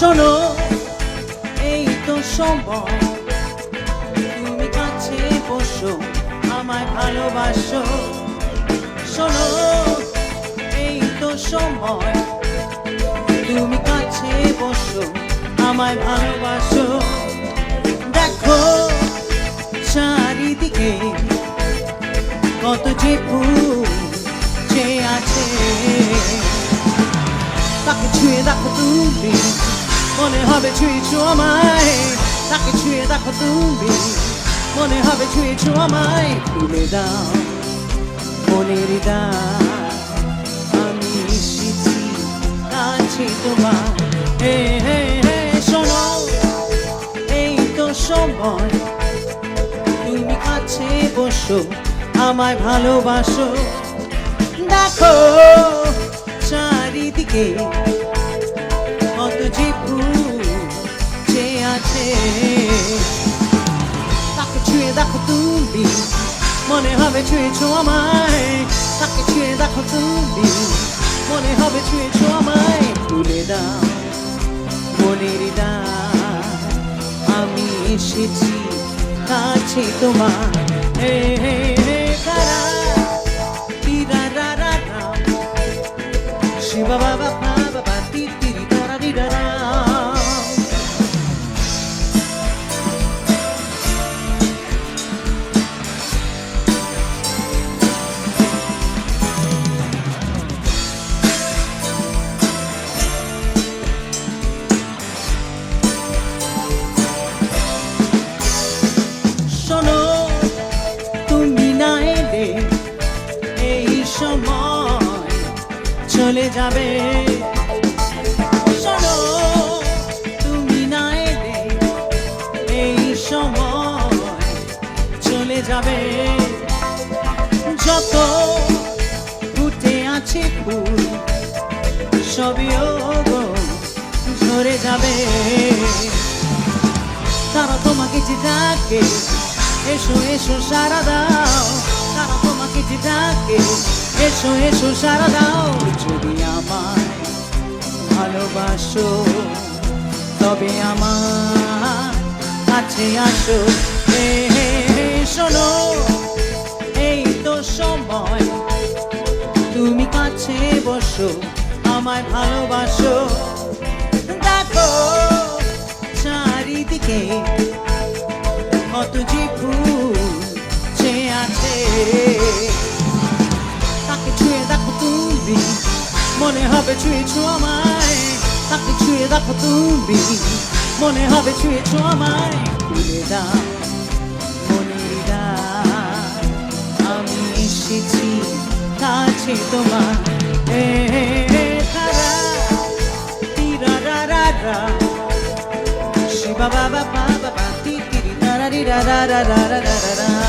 শোনো, এই তো সময়। তুমি কাছে বসো, আমায় ভালোবাসো। শোনো, এই তো সময়। তুমি কাছে বসো, আমায় ভালোবাসো। দেখো, চারিদিকে কত যে ফুল যে আছে। তাকে ছুঁয়ে দেখো তুমি। মনে হবে ছুঁয়েছো আমায়। তাকে ছুঁয়ে দেখো তুমি। মনে হবে ছুঁয়েছো আমায়। তুলে দাও মনের দাও আমি এসেছি কাছে তোমার। হে হে হে, শোনো। এই তো সময়। তুমি কাছে বসো, আমায় ভালোবাসো। দেখো চারিদিকে তাকে ছুঁয়ে দেখো তুমি। মনে হবে ছুঁয়েছো আমায়। তাকে ছুঁয়ে দেখো তুমি। মনে হবে ছুঁয়েছো আমায়। তুলে দাও মনের দাও আমি এসেছি কাছে তোমার। হে হে চলে যাবে। শোনো, তুমি এই চলে যাবে। যত ফুটে আছে ফুল, সবই ওগো ঝরে যাবে। তারা তোমাকে যে এসো এসো, সারা দাও। তারা তোমাকে যে এসো এসো, সারা দাও। যদি আমায় ভালোবাসো, তবে আমার কাছে আসো। হে হে হে, শোনো, এই তো সময়। তুমি কাছে বসো, আমায় ভালোবাসো। দেখো, চারিদিকে তুমি মনে হবে ছুঁয়েছো আমায়, তাকে ছুঁয়ে দেখো তুমি। মনে হবে ছুঁয়েছো আমায় তুলে দাও মনের আমি এসেছি কাছে তোমার। হে তারা টিরা রা রা রা। শিবা, বাবা বাবা টি টি রি রা রা, রি, রা রা রা রা রা রা রা।